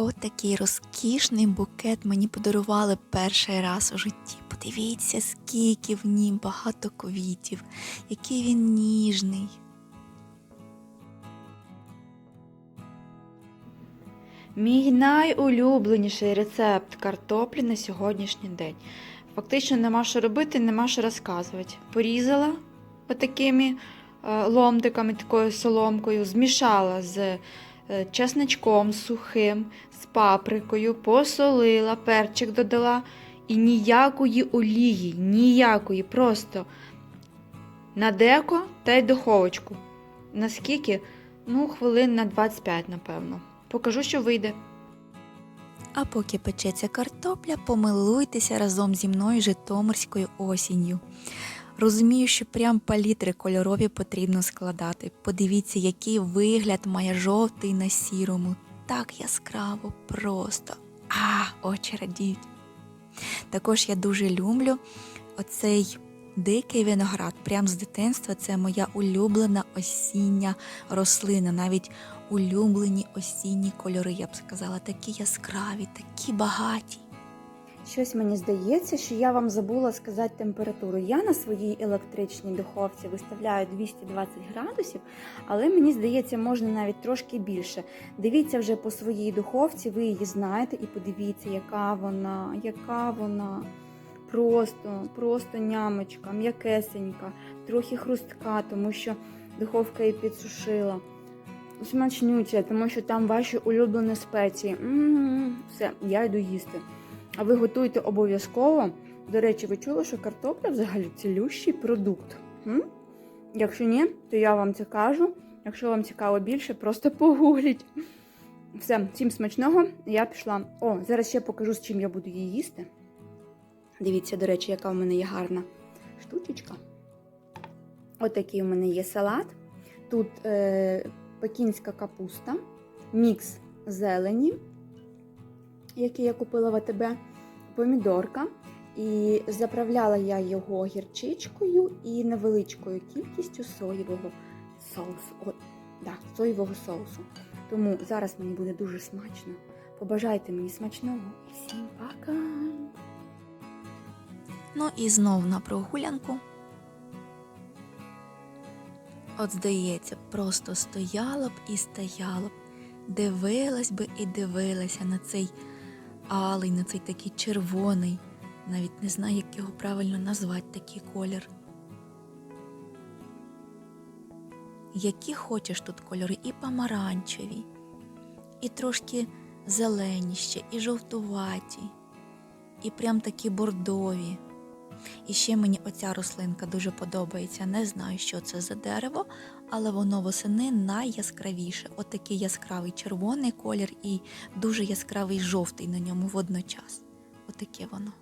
Отакий розкішний букет мені подарували перший раз у житті. Подивіться, скільки в нім багато квітів, який він ніжний. Мій найулюбленіший рецепт картоплі на сьогоднішній день. Фактично нема що робити, нема що розказувати. Порізала отакими е, ломтиками, такою соломкою, змішала з чесничком сухим, з паприкою, посолила, перчик додала і ніякої олії, ніякої, просто на деко та й духовочку. Наскільки? Ну, хвилин на 25, напевно. Покажу, що вийде. А поки печеться картопля, помилуйтеся разом зі мною житомирською осінню. Розумію, що прям палітри кольорові потрібно складати. Подивіться, який вигляд має жовтий на сірому. Так яскраво, просто. А, очі радіють. Також я дуже люблю оцей дикий виноград. Прям з дитинства це моя улюблена осіння рослина. Навіть улюблені осінні кольори, я б сказала, такі яскраві, такі багаті. Щось мені здається, що я вам забула сказати температуру. Я на своїй електричній духовці виставляю 220 градусів, але мені здається, можна навіть трошки більше. Дивіться вже по своїй духовці, ви її знаєте, і подивіться, яка вона, яка вона. Просто, просто нямочка, м'якесенька, трохи хрустка, тому що духовка її підсушила. Смачнюча, тому що там ваші улюблені спеції. М-м-м. Все, я йду їсти. А ви готуйте обов'язково. До речі, ви чули, що картопля взагалі цілющий продукт. М? Якщо ні, то я вам це кажу. Якщо вам цікаво більше, просто погугліть. Все, всім смачного, я пішла. О, зараз ще покажу, з чим я буду її їсти. Дивіться, до речі, яка в мене є гарна штучечка. Отакий у мене є салат. Тут е, пекінська капуста, мікс зелені, який я купила в АТБ, помідорка. І заправляла я його гірчичкою і невеличкою кількістю соєвого соусу. О, да, соєвого соусу. Тому зараз мені буде дуже смачно. Побажайте мені смачного і всім пока! Ну і знов на прогулянку. От здається, просто стояла б і стояла б, дивилась би і дивилася на цей алий, на цей такий червоний. Навіть не знаю, як його правильно назвати такий колір. Які хочеш тут кольори, і помаранчеві, і трошки зеленіші, і жовтуваті, і прям такі бордові. І ще мені оця рослинка дуже подобається. Не знаю, що це за дерево, але воно восени найяскравіше. Отакий яскравий червоний колір і дуже яскравий жовтий на ньому водночас. Отаке воно.